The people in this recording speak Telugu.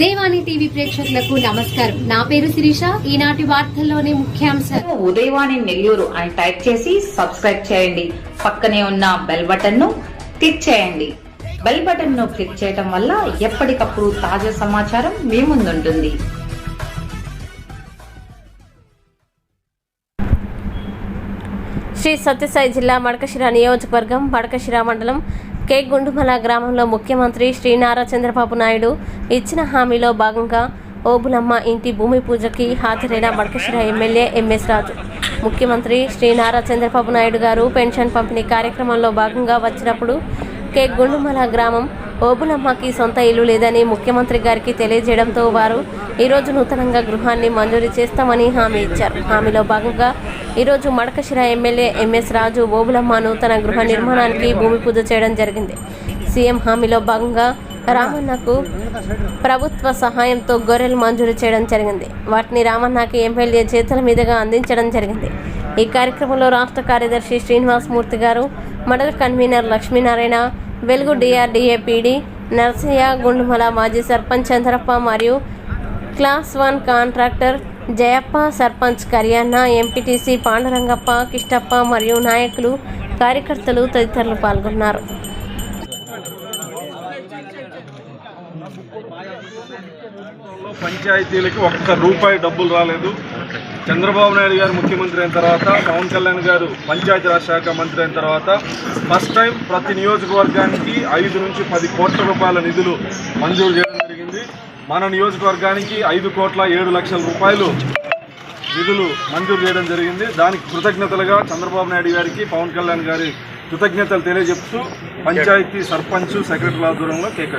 ప్రేక్షకులకు నమస్కారం. నా పేరు శిరీష. ఈనాటి వార్తల్లోని ముఖ్యాంశాలు. ఉదయవాణి నెల్లూరు అని టైప్ చేసి సబ్స్క్రైబ్ చేయండి. పక్కనే ఉన్న బెల్ బటన్ను క్లిక్ చేయండి. బెల్ బటన్ను క్లిక్ చేయడం వల్ల ఎప్పటికప్పుడు తాజా సమాచారం మీ ముందుంటుంది. శ్రీ సత్యసాయి జిల్లా మడకశిర నియోజకవర్గం మడకశిర మండలం కే గుండుమల గ్రామంలో ముఖ్యమంత్రి శ్రీ నారా చంద్రబాబు నాయుడు ఇచ్చిన హామీలో భాగంగా ఓబులమ్మ ఇంటి భూమి పూజకి హాజరైన మడకశిర ఎమ్మెల్యే ఎంఎస్ రాజు. ముఖ్యమంత్రి శ్రీ నారా చంద్రబాబు నాయుడు గారు పెన్షన్ పంపిణీ కార్యక్రమంలో భాగంగా వచ్చినప్పుడు కే. గుండుమల గ్రామం ఓబులమ్మకి సొంత ఇల్లు లేదని ముఖ్యమంత్రి గారికి తెలియజేయడంతో వారు ఈరోజు నూతనంగా గృహాన్ని మంజూరు చేస్తామని హామీ ఇచ్చారు. హామీలో భాగంగా ఈరోజు మడకశిర ఎమ్మెల్యే ఎంఎస్ రాజు ఓబులమ్మ నూతన గృహ నిర్మాణానికి భూమి పూజ చేయడం జరిగింది. సీఎం హామీలో భాగంగా రామన్నకు ప్రభుత్వ సహాయంతో గొర్రెలు మంజూరు చేయడం జరిగింది. వాటిని రామన్నకి ఎమ్మెల్యే చేతుల మీదుగా అందించడం జరిగింది. ఈ కార్యక్రమంలో రాష్ట్ర కార్యదర్శి శ్రీనివాస్ మూర్తి గారు మండల కన్వీనర్ లక్ష్మీనారాయణ వెలుగు డిఆర్డీఏ పీడీ నర్సయ్య గుండుమల మాజీ సర్పంచ్ చంద్రప్ప మరియు class one contractor Jayappa sarpanch Kariyanna MPTC Pandarangappa Kishtappa మరియు నాయకులు కార్యకర్తలు తదితరులు పాల్గొన్నారు. పంచాయతీలకు ఒక్క రూపాయి డబ్బులు రాలేదు. చంద్రబాబు నాయుడు గారు ముఖ్యమంత్రి అయిన తర్వాత పవన్ కళ్యాణ్ గారు పంచాయతీరాజ్ శాఖ మంత్రి అయిన తర్వాత ఫస్ట్ టైం ప్రతి నియోజకవర్గానికి ఐదు నుంచి పది కోట్ల రూపాయల నిధులు మంజూరు చేయడం జరిగింది. మన నియోజకవర్గానికి ఐదు కోట్ల ఏడు లక్షల రూపాయలు నిధులు మంజూరు చేయడం జరిగింది. దానికి కృతజ్ఞతలుగా చంద్రబాబు నాయుడు గారికి పవన్ కళ్యాణ్ గారి కృతజ్ఞతలు తెలియజెప్తూ పంచాయతీ సర్పంచ్ సెక్రటరీ ఆధ్వర్యంలో కేక్